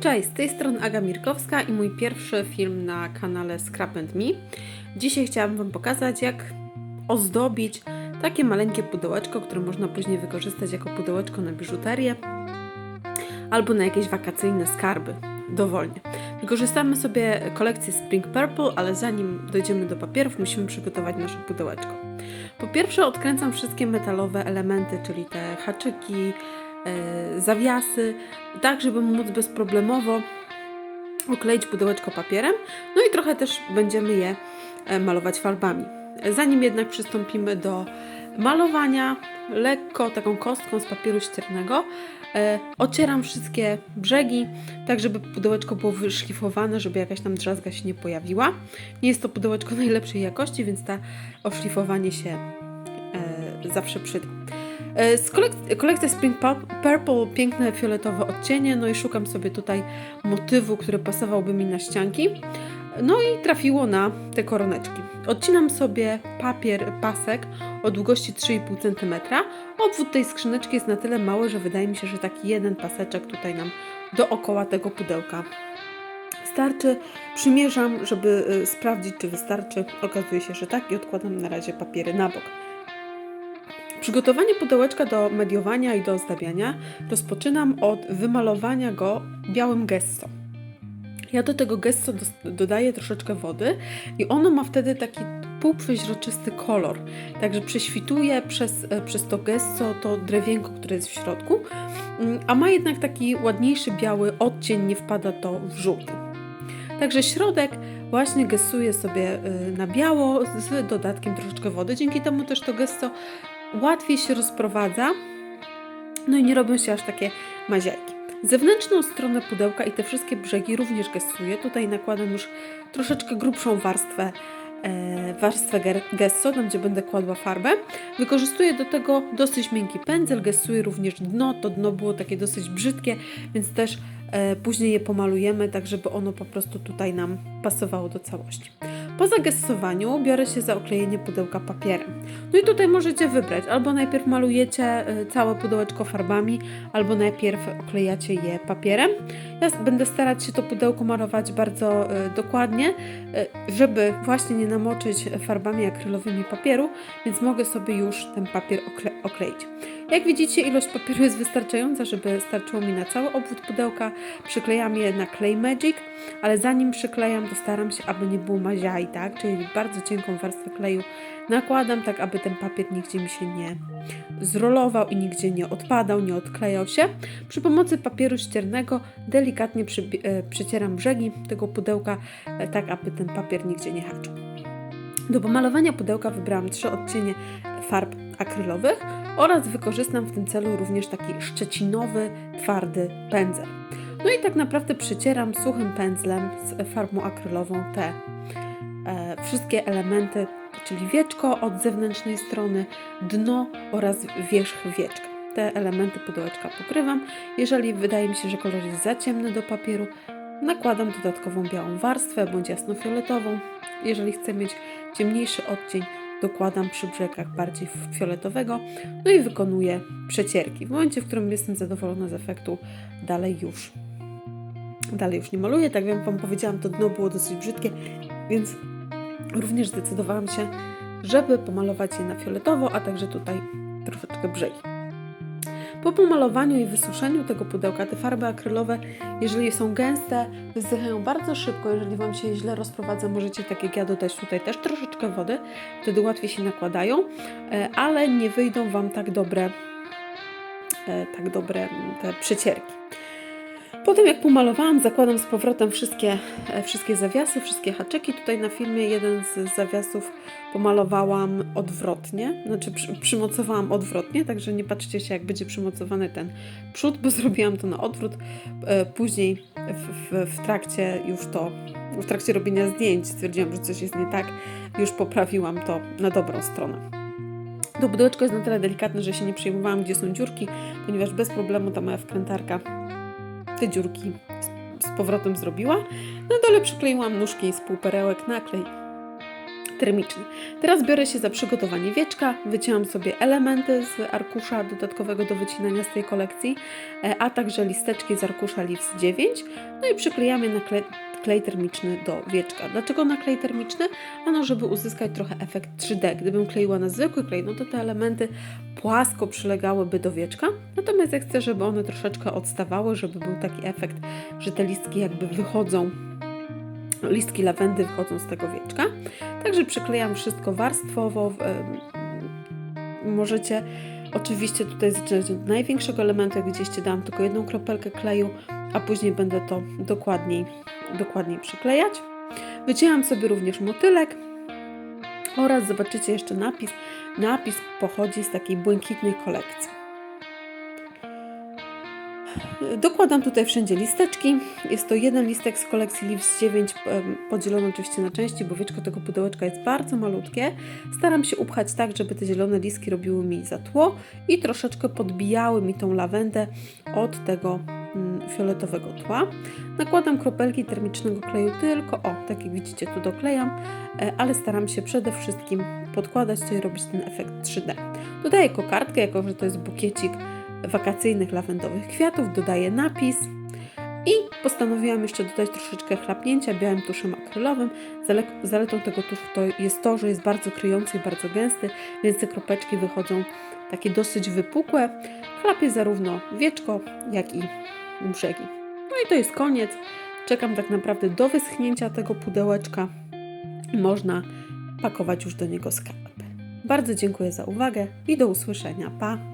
Cześć, z tej strony Aga Mirkowska i mój pierwszy film na kanale Scrap Me. Dzisiaj chciałabym Wam pokazać, jak ozdobić takie maleńkie pudełeczko, które można później wykorzystać jako pudełeczko na biżuterię albo na jakieś wakacyjne skarby, dowolnie. Wykorzystamy sobie kolekcję Spring Purple, ale zanim dojdziemy do papierów, musimy przygotować nasze pudełeczko. Po pierwsze odkręcam wszystkie metalowe elementy, czyli te haczyki, zawiasy, tak żeby móc bezproblemowo okleić pudełeczko papierem, no i trochę też będziemy je e, malować farbami. Zanim jednak przystąpimy do malowania, lekko taką kostką z papieru ściernego e, ocieram wszystkie brzegi, tak żeby pudełeczko było wyszlifowane, żeby jakaś tam drzazga się nie pojawiła. Nie jest to pudełeczko najlepszej jakości, więc ta oszlifowanie się e, zawsze przyda. E, Z kolek- kolekcja Spring Pu- Purple, piękne fioletowe odcienie, no i szukam sobie tutaj motywu, który pasowałby mi na ścianki. No i trafiło na te koroneczki. Odcinam sobie papier, pasek o długości 3,5 cm. Obwód tej skrzyneczki jest na tyle mały, że wydaje mi się, że taki jeden paseczek tutaj nam dookoła tego pudełka starczy. Przymierzam, żeby y, sprawdzić, czy wystarczy. Okazuje się, że tak i odkładam na razie papiery na bok. Przygotowanie pudełeczka do mediowania i do ozdabiania rozpoczynam od wymalowania go białym gesso. Ja do tego gesso dodaję troszeczkę wody i ono ma wtedy taki półprzeźroczysty kolor. Także prześwituje przez, przez to gesso to drewienko, które jest w środku, Mm, a ma jednak taki ładniejszy biały odcień, nie wpada to w żółty. Także środek właśnie gesuję sobie y, na biało z dodatkiem troszeczkę wody. Dzięki temu też to gesso łatwiej się rozprowadza, no i nie robią się aż takie maziajki. Zewnętrzną stronę pudełka i te wszystkie brzegi również gesuję. Tutaj nakładam już troszeczkę grubszą warstwę, e, warstwę gesso, tam gdzie będę kładła farbę. Wykorzystuję do tego dosyć miękki pędzel, gesuję również dno. To dno było takie dosyć brzydkie, więc też e, później je pomalujemy, tak żeby ono po prostu tutaj nam pasowało do całości. Po zagessowaniu biorę się za oklejenie pudełka papierem. No i tutaj możecie wybrać, albo najpierw malujecie y, całe pudełeczko farbami, albo najpierw oklejacie je papierem. Ja będę starać się to pudełko malować bardzo y, dokładnie, y, żeby właśnie nie namoczyć farbami akrylowymi papieru, więc mogę sobie już ten papier okle okleić. Jak widzicie, ilość papieru jest wystarczająca, żeby starczyło mi na cały obwód pudełka. Przyklejam je na Clay Magic, ale zanim przyklejam, to staram się, aby nie było maziai, tak? Czyli bardzo cienką warstwę kleju nakładam, tak aby ten papier nigdzie mi się nie zrolował i nigdzie nie odpadał, nie odklejał się. Przy pomocy papieru ściernego delikatnie przybi- e, przycieram brzegi tego pudełka, e, tak aby ten papier nigdzie nie haczył. Do pomalowania pudełka wybrałam trzy odcienie farb akrylowych oraz wykorzystam w tym celu również taki szczecinowy, twardy pędzel. No i tak naprawdę przycieram suchym pędzlem z farbą akrylową te e, wszystkie elementy, czyli wieczko od zewnętrznej strony, dno oraz wierzch wieczka. Te elementy pudełeczka pokrywam. Jeżeli wydaje mi się, że kolor jest za ciemny do papieru, nakładam dodatkową białą warstwę bądź jasnofioletową. Jeżeli chcę mieć ciemniejszy odcień, dokładam przy brzegach bardziej fioletowego, no i wykonuję przecierki. W momencie, w którym jestem zadowolona z efektu, dalej już dalej już nie maluję. Tak jak Wam powiedziałam, to dno było dosyć brzydkie, więc również zdecydowałam się, żeby pomalować je na fioletowo, a także tutaj troszeczkę brzegi. Po pomalowaniu i wysuszeniu tego pudełka, te farby akrylowe, jeżeli są gęste, wysychają bardzo szybko. Jeżeli Wam się źle rozprowadza, możecie, tak jak ja, dodać tutaj też troszeczkę wody, wtedy łatwiej się nakładają, e, ale nie wyjdą Wam tak dobre, e, tak dobre te. Potem jak pomalowałam, zakładam z powrotem wszystkie, e, wszystkie zawiasy, wszystkie haczyki. Tutaj na filmie jeden z zawiasów pomalowałam odwrotnie, znaczy przy, przymocowałam odwrotnie, także nie patrzcie się jak będzie przymocowany ten przód, bo zrobiłam to na odwrót. E, Później w, w, w trakcie już to, w trakcie robienia zdjęć stwierdziłam, że coś jest nie tak, już poprawiłam to na dobrą stronę. To pudełeczko jest na tyle delikatne, że się nie przejmowałam, gdzie są dziurki, ponieważ bez problemu ta moja wkrętarka te dziurki z, powrotem zrobiła. Na dole przykleiłam nóżki z półperełek na klej termiczny. Teraz biorę się za przygotowanie wieczka. Wycięłam sobie elementy z arkusza dodatkowego do wycinania z tej kolekcji, e, a także listeczki z arkusza Leaves 9. No i przyklejamy na klej, klej termiczny do wieczka. Dlaczego na klej termiczny? Ano, żeby uzyskać trochę efekt 3D. Gdybym kleiła na zwykły klej, no to te elementy płasko przylegałyby do wieczka. Natomiast jak chcę, żeby one troszeczkę odstawały, żeby był taki efekt, że te listki jakby wychodzą listki lawendy wychodzą z tego wieczka. Także przyklejam wszystko warstwowo. Możecie oczywiście tutaj zaczynać od największego elementu, jak widzieliście dałam tylko jedną kropelkę kleju, a później będę to dokładniej, dokładniej przyklejać. Wycięłam sobie również motylek oraz zobaczycie jeszcze napis. Napis pochodzi z takiej błękitnej kolekcji. Dokładam tutaj wszędzie listeczki. Jest to jeden listek z kolekcji Leaves 9, em, podzielony oczywiście na części, bo wieczko tego pudełeczka jest bardzo malutkie. Staram się upchać tak, żeby te zielone listki robiły mi za tło i troszeczkę podbijały mi tą lawendę od tego mm, fioletowego tła. Nakładam kropelki termicznego kleju tylko, o, tak jak widzicie, tu doklejam, e, ale staram się przede wszystkim podkładać to i robić ten efekt 3D. Dodaję kokardkę, jako że to jest bukiecik wakacyjnych lawendowych kwiatów, dodaję napis i postanowiłam jeszcze dodać troszeczkę chlapnięcia białym tuszem akrylowym. Zale zaletą tego tuszu to jest to, że jest bardzo kryjący i bardzo gęsty, więc te kropeczki wychodzą takie dosyć wypukłe. Chlapię zarówno wieczko, jak i brzegi. No i to jest koniec. Czekam tak naprawdę do wyschnięcia tego pudełeczka. Można pakować już do niego skarpy. Bardzo dziękuję za uwagę i do usłyszenia. Pa!